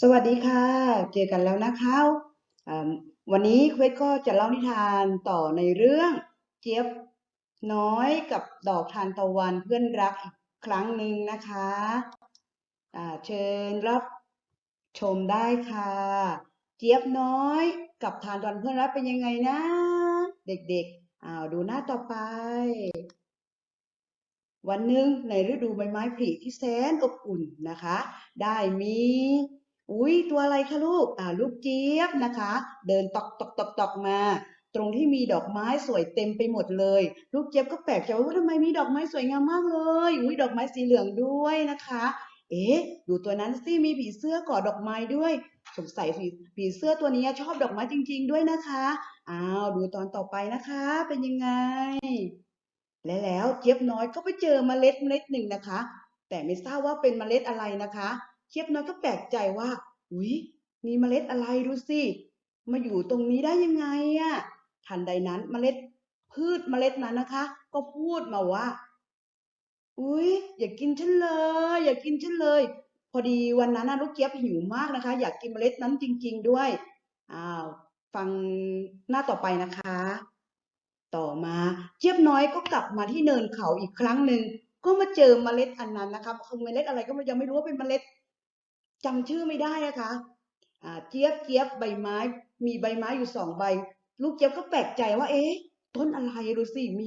สวัสดีค่ะ เจอกันแล้วนะคะวันนี้เควสก็จะเล่านิทานต่อในเรื่องเจี๊ยบน้อยกับดอกทานตะวันเพื่อนรักอีกครั้งหนึ่งนะคะเชิญรับชมได้ค่ะ เจี๊ยบน้อยกับทานตะวันเพื่อนรักเป็นยังไงนะ เด็กๆอ้าวดูหน้าต่อไป วันหนึ่งในฤดูใบไม้ผลิที่แสนอบอุ่นนะคะ ได้มี อุ้ยตัวอะไรคะลูกอ่าลูกเจี๊ยบนะคะ เดินตอกตอกตอกตอกมา ตรงที่มีดอกไม้สวยเต็มไปหมดเลย ลูกเจี๊ยบก็แปลกใจว่าทำไมมีดอกไม้สวยงามมากเลยอุ้ยดอกไม้สีเหลืองด้วยนะคะ เอ๊ะดูตัวนั้นสิมีผีเสื้อกาะดอกไม้ด้วยสงสัยผีผีเสื้อตัวนี้ชอบดอกไม้จริง ๆ ด้วยนะคะอ้าวดูตอนต่อไปนะคะ เป็นยังไง และแล้วเจี๊ยบน้อยก็ไปเจอเมล็ดเมล็ดหนึ่งนะคะ แต่ไม่ทราบว่าเป็นเมล็ดอะไรนะคะ เจี๊ยบน้อยก็แปลกใจว่า อุ๊ย มีเมล็ดอะไรดูสิ มาอยู่ตรงนี้ได้ยังไงอะทันใดนั้นเมล็ดพืชเมล็ดนั้นนะคะ ก็พูดมาว่า อุ๊ย อย่ากินฉันเลย อย่ากินฉันเลย พอดีวันนั้นนะลูกเจี๊ยบหิวมากนะคะ อยากกินเมล็ดนั้นจริง ๆ ด้วย อ้าว ฟังหน้าต่อไปนะคะ ต่อมาเจี๊ยบน้อยก็กลับมาที่เนินเขาอีกครั้งหนึ่งก็มาเจอเมล็ดอันนั้นนะคะคือเมล็ดอะไรก็ยังไม่รู้ว่าเป็นเมล็ด จำชื่อไม่ได้นะคะเจี๊ยบเจี๊ยบใบไม้ มีใบไม้อยู่สองใบ ลูกเจี๊ยบก็แปลกใจว่า เอ๊ะ ต้นอะไรดูสิมี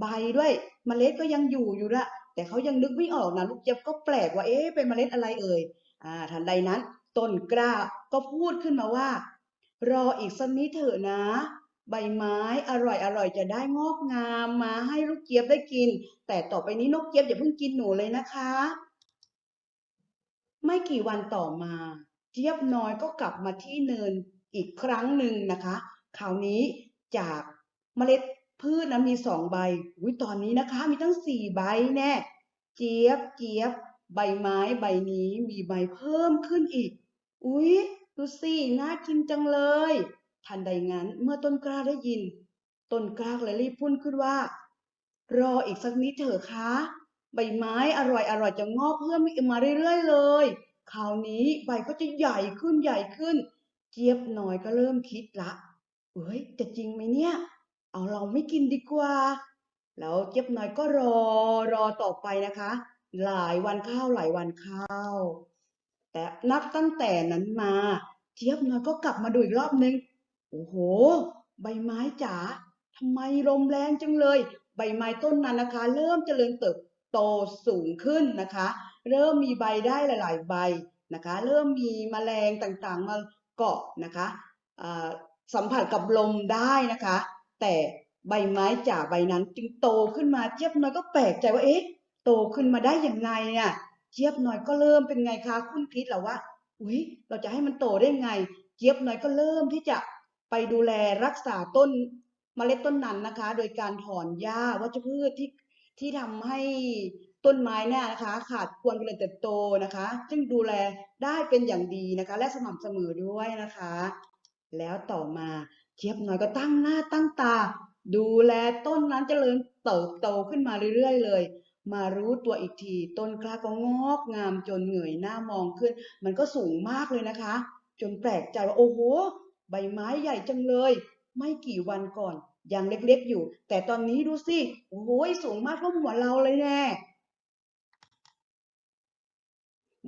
ใบด้วยเมล็ดก็ยังอยู่อยู่ละแต่เขายังนึกไม่ออกนะลูกเจี๊ยบก็แปลกว่าเอ๊ะเป็นเมล็ดอะไรเอ่ยอ่าทันใดนั้น ต้นกล้าก็พูดขึ้นมาว่า รออีกสักนิดเถอะนะ ใบไม้อร่อยอร่อยจะได้งอกงามมาให้ลูกเจี๊ยบได้กิน แต่ต่อไปนี้นกเจี๊ยบอย่าเพิ่งกินหนูเลยนะคะ ไม่กี่วันต่อมาเจี๊ยบน้อยก็กลับมาที่เนินอีกครั้งหนึ่งนะคะ คราวนี้จากเมล็ดพืชนะมีสองใบอุ้ยตอนนี้นะคะ มีตั้งสี่ใบแน่ เจี๊ยบเจี๊ยบ ใบไม้ใบนี้มีใบเพิ่มขึ้นอีก อุ๊ยดูสิน่ากินจังเลย ทันใดงั้นเมื่อต้นกล้าได้ยิน ต้นกล้าเลยรีบพูดขึ้นว่า รออีกสักนิดเถอะคะ ใบไม้อร่อยอร่อยจะงอกเพิ่มมาเรื่อยๆเลย คราวนี้ใบก็จะใหญ่ขึ้นใหญ่ขึ้น เจี๊ยบน้อยก็เริ่มคิดละเอ้ยจะจริงไหมเนี่ย เอาเราไม่กินดีกว่า แล้วเจี๊ยบน้อยก็รอรอต่อไปนะคะ หลายวันเข้าหลายวันเข้า แต่นับตั้งแต่นั้นมา เจี๊ยบน้อยก็กลับมาดูอีกรอบนึง โอ้โห ใบไม้จ๋าทำไมลมแรงจังเลย ใบไม้ต้นนั้นนะคะ เริ่มเจริญเติบ โตสูงขึ้นนะคะ เริ่มมีใบได้หลาย ๆ ใบนะคะ เริ่มมีแมลงต่างๆ มาเกาะนะคะสัมผัสกับลมได้นะคะ แต่ใบไม้จ่าใบนั้นจึงโตขึ้นมาเจี๊ยบน้อยก็แปลกใจว่าเอ๊ะโตขึ้นมาได้อย่างไงอะเจี๊ยบน้อยก็เริ่มเป็นไงคะคุณคิดแล้วว่าอุ๊ยเราจะให้มันโตได้ไง เจี๊ยบน้อยก็เริ่มที่จะไปดูแลรักษาต้นเมล็ดต้นนั้นนะคะ โดยการถอนหญ้าวัชพืชที่ ที่ทำให้ต้นไม้เนี่ยนะคะ ขาดควรเจริญเติบโตนะคะ ซึ่งดูแลได้เป็นอย่างดีนะคะ และสม่ำเสมอด้วยนะคะ แล้วต่อมาเจี๊ยบน้อยก็ตั้งหน้าตั้งตา ดูแลต้นนั้นเจริญเติบโตขึ้นมาเรื่อยๆ เลย มารู้ตัวอีกที ต้นกล้าก็งอกงามจนเหงยหน้ามองขึ้น มันก็สูงมากเลยนะคะ จนแปลกใจว่าโอ้โห ใบไม้ใหญ่จังเลย ไม่กี่วันก่อน ยังเล็กๆอยู่ แต่ตอนนี้ดูสิโอ้โหสูงมากเท่าหัวเราเลยแน่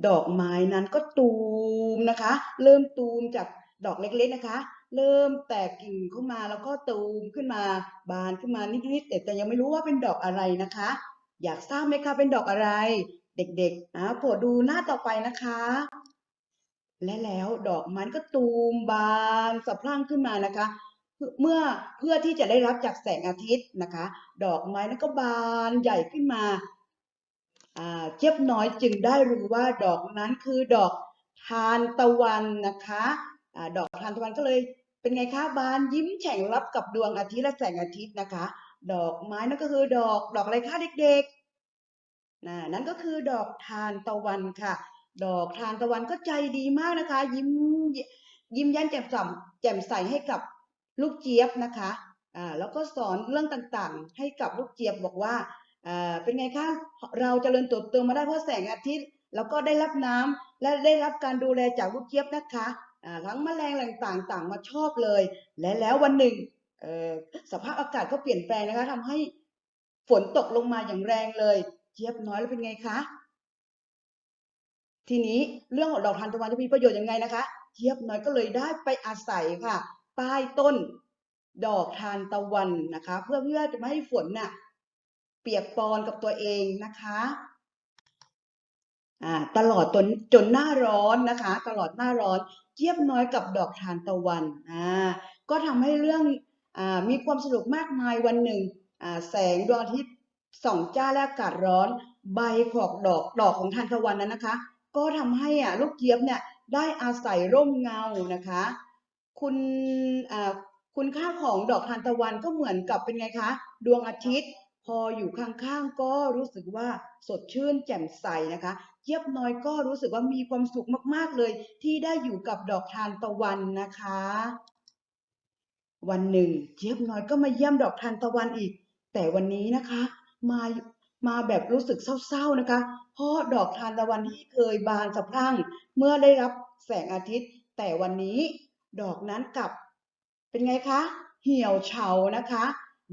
ดอกไม้นั้นก็ตูมนะคะ เริ่มตูมจากดอกเล็กๆนะคะ เริ่มแตกกิ่งเข้ามาแล้วก็ตูมขึ้นมาบานขึ้นมานิดๆแต่แต่ยังไม่รู้ว่าเป็นดอกอะไรนะคะ อยากทราบไหมคะเป็นดอกอะไร เด็กๆนะโปรดดูหน้าต่อไปนะคะ และแล้วดอกมันก็ตูมบานสะพรั่งขึ้นมานะคะ เมื่อเพื่อที่จะได้รับจากแสงอาทิตย์นะคะ ดอกไม้นั้นก็บานใหญ่ขึ้นมาเจี๊ยบน้อยจึงได้รู้ว่าดอกนั้นคือดอกทานตะวันนะคะอดอกทานตะวันก็เลยเป็นไงคะบานยิ้มแฉ่งรับกับดวงอาทิตย์และแสงอาทิตย์นะคะ ดอกไม้นั่นก็คือดอกดอกอะไรคะเด็กๆนะนั่นก็คือดอกทานตะวันค่ะ ดอกทานตะวันก็ใจดีมากนะคะ ยิ้มยิ้มแย้มแจ่มใสแจ่มใสให้กับ ลูกเจี๊ยบนะคะอ่าแล้วก็สอนเรื่องต่างๆ ให้กับลูกเจี๊ยบบอกว่าอ่าเป็นไงคะเราจเจริญเติบโตมาได้เพราะแสงอาทิตย์ แล้วก็ได้รับน้และได้รับการดูแลจากลูกเจี๊ยบนะคะอ่าทั้งแมลงต่างๆต่างมาชอบเลย และแล้ววันหนึ่งเอ่อสภาพอากาศก็เปลี่ยนแปลงนะคะทำให้ฝนตกลงมาอย่างแรงเลย เจี๊ยบน้อยแล้วเป็นไงคะทีนี้เรื่องของดอกทานตะวันจะมีประโยชน์ยังไงนะคะ เจี๊ยบน้อยก็เลยได้ไปอาศัยค่ะ ใต้ต้น ดอกทานตะวันนะคะ เพื่อเพื่อจะไม่ให้ฝนน่ะเปียกปอนกับตัวเองนะคะอ่าตลอดจนจนหน้าร้อนนะคะ ตลอดหน้าร้อนเจี๊ยบน้อยกับดอกทานตะวันอ่าก็ทำให้เรื่องอ่ามีความสนุกมากมายวันหนึ่งอ่าแสงดวงอาทิตย์ส่องจ้าและอากาศร้อน ใบของดอกดอกของทานตะวันนั้นนะคะ ก็ทำให้อะลูกเจี๊ยบเนี่ยได้อาศัยร่มเงานะคะ คุณคุณค่าของดอกทานตะวันก็เหมือนกับเป็นไงคะ ดวงอาทิตย์ พออยู่ข้างๆก็รู้สึกว่าสดชื่นแจ่มใสนะคะเจี๊ยบน้อยก็รู้สึกว่ามีความสุขมากๆเลย ที่ได้อยู่กับดอกทานตะวันนะคะ วันหนึ่ง เจี๊ยบน้อยก็มาเยี่ยมดอกทานตะวันอีก แต่วันนี้นะคะมามาแบบรู้สึกเศร้าๆนะคะ เพราะดอกทานตะวันที่เคยบานสะพรั่งเมื่อได้รับแสงอาทิตย์ แต่วันนี้ ดอกนั้นกลับ เป็นไงคะ เหี่ยวเฉานะคะ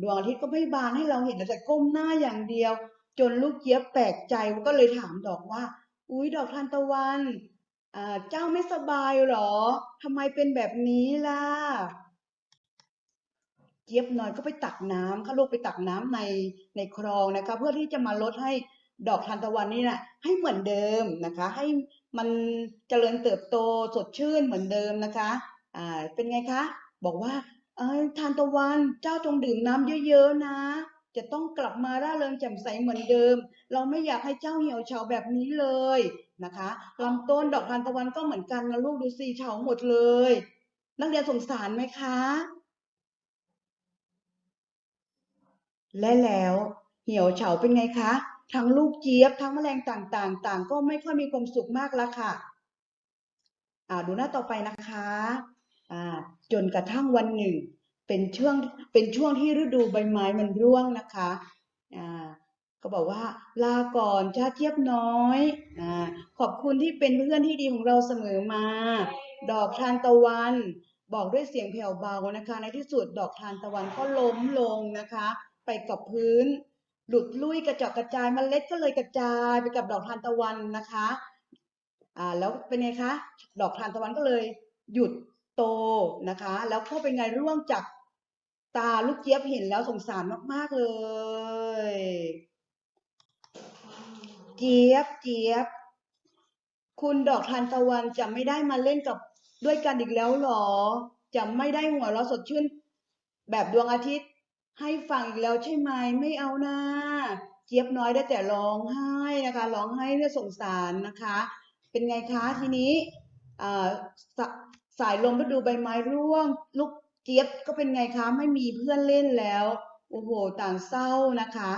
ดวงอาทิตย์ก็ไม่บานให้เราเห็นแต่ก้มหน้าอย่างเดียว จนลูกเจี๊ยบแปลกใจก็เลยถามดอกว่า อุ๊ยดอกทานตะวันเจ้าไม่สบายหรอทำไมเป็นแบบนี้ล่ะ เจี๊ยบน้อยก็ไปตักน้ำค่ะลูกไปตักน้ำในในคลองนะคะ เพื่อที่จะมาลดให้ดอกทานตะวันนี่นะให้เหมือนเดิมนะคะ ให้มันเจริญเติบโตสดชื่นเหมือนเดิมนะคะ อ่าเป็นไงคะ บอกว่าเออทานตะวันเจ้าจงดื่มน้ำเยอะๆนะ จะต้องกลับมาร่าเริงแจ่มใสเหมือนเดิม เราไม่อยากให้เจ้าเหี่ยวเฉาแบบนี้เลยนะคะลำต้นดอกทานตะวันก็เหมือนกันนะลูกดูสิเฉาหมดเลย นักเรียนสงสารไหมคะ และแล้วเหี่ยวเฉาเป็นไงคะ ทั้งลูกเจี๊ยบทั้งแมลงต่างๆ ต่างก็ไม่ค่อยมีความสุขมากแล้วค่ะอ่าดูหน้าต่อไปนะคะ จนกระทั่งวันหนึ่ง เป็นช่วงเป็นช่วงที่ฤดูใบไม้มันร่วงนะคะก็บอกว่าลาก่อนชาเจี๊ยบน้อยอขอบคุณที่เป็นเพื่อนที่ดีของเราเสมอมา ดอกทานตะวัน บอกด้วยเสียงแผ่วเบานะคะ ในที่สุดดอกทานตะวันก็ล้มลงนะคะ ไปกับพื้น หลุดลุยกระจอกกระจายเมล็ดก็เลยกระจายไปกับดอกทานตะวันนะคะอ่าแล้วเป็นไงคะ ดอกทานตะวันก็เลยหยุด โตนะคะ แล้วก็เป็นไงร่วงจากตาลูกเจี๊ยบเห็นแล้วสงสารมากๆเลย เจี๊ยบเจี๊ยบ คุณดอกทานตะวันจะไม่ได้มาเล่นกับด้วยกันอีกแล้วหรอ จะไม่ได้หัวเราะสดชื่น แบบดวงอาทิตย์ ให้ฟังอีกแล้วใช่ไหมไม่เอานะเจี๊ยบน้อยได้แต่ร้องไห้นะคะร้องไห้เพื่อสงสารนะคะ เป็นไงคะทีนี้อ่า สายลมฤดูใบไม้ร่วง ลูกเจี๊ยบก็เป็นไงคะ ไม่มีเพื่อนเล่นแล้ว โอ้โห ต่างเศร้านะคะ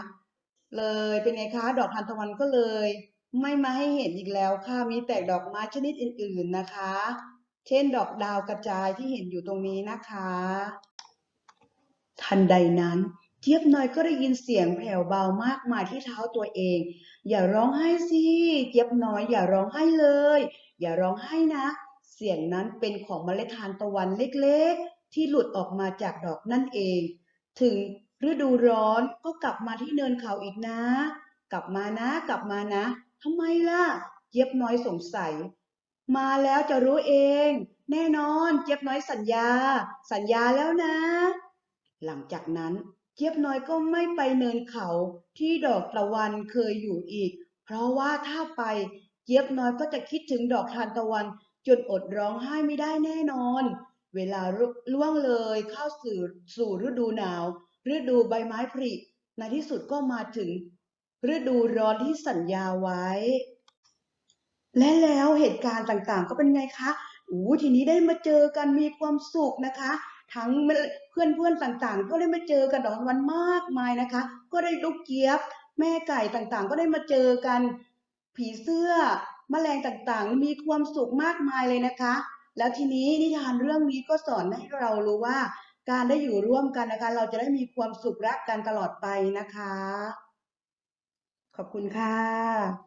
เลยเป็นไงคะ ดอกทานตะวันก็เลย ไม่มาให้เห็นอีกแล้วค่ะ มีแต่ดอกไม้ชนิดอื่น ๆนะคะ เช่น ดอกดาวกระจายที่เห็นอยู่ตรงนี้นะคะ ทันใดนั้นเจี๊ยบน้อยก็ได้ยินเสียงแผ่วเบามากมายที่เท้าตัวเอง อย่าร้องไห้สิ เจี๊ยบน้อยอย่าร้องไห้เลย อย่าร้องไห้นะ เสียงนั้นเป็นของเมล็ดทานตะวันเล็กๆ ที่หลุดออกมาจากดอกนั่นเอง ถึงฤดูร้อนก็กลับมาที่เนินเขาอีกนะ กลับมานะ กลับมานะทำไมล่ะ เจี๊ยบน้อยสงสัย มาแล้วจะรู้เอง แน่นอน เจี๊ยบน้อยสัญญา สัญญาแล้วนะ หลังจากนั้นเจี๊ยบน้อยก็ไม่ไปเนินเขาที่ดอกตะวันเคยอยู่อีก เพราะว่าถ้าไปเจี๊ยบน้อยก็จะคิดถึงดอกทานตะวัน จนอดร้องไห้ไม่ได้แน่นอน เวลาล่วงเลยเข้าสู่สู่ฤดูหนาว ฤดูใบไม้ผลิในที่สุดก็มาถึง ฤดูร้อนที่สัญญาไว้ และแล้วเหตุการณ์ต่างๆ ก็เป็นไงคะอู้ทีนี้ได้มาเจอกันมีความสุขนะคะ ทั้งเพื่อนๆต่างๆ ก็ได้มาเจอกันดอกวันมากมายนะคะ ก็ได้ลูกเจี๊ยบ แม่ไก่ต่างๆ ก็ได้มาเจอกัน ผีเสื้อ แมลงต่างๆ มีความสุขมากมายเลยนะคะ แล้วทีนี้นิทานเรื่องนี้ก็สอนให้เรารู้ว่า การได้อยู่ร่วมกันนะคะ เราจะได้มีความสุขรักกันตลอดไปนะคะ ขอบคุณค่ะ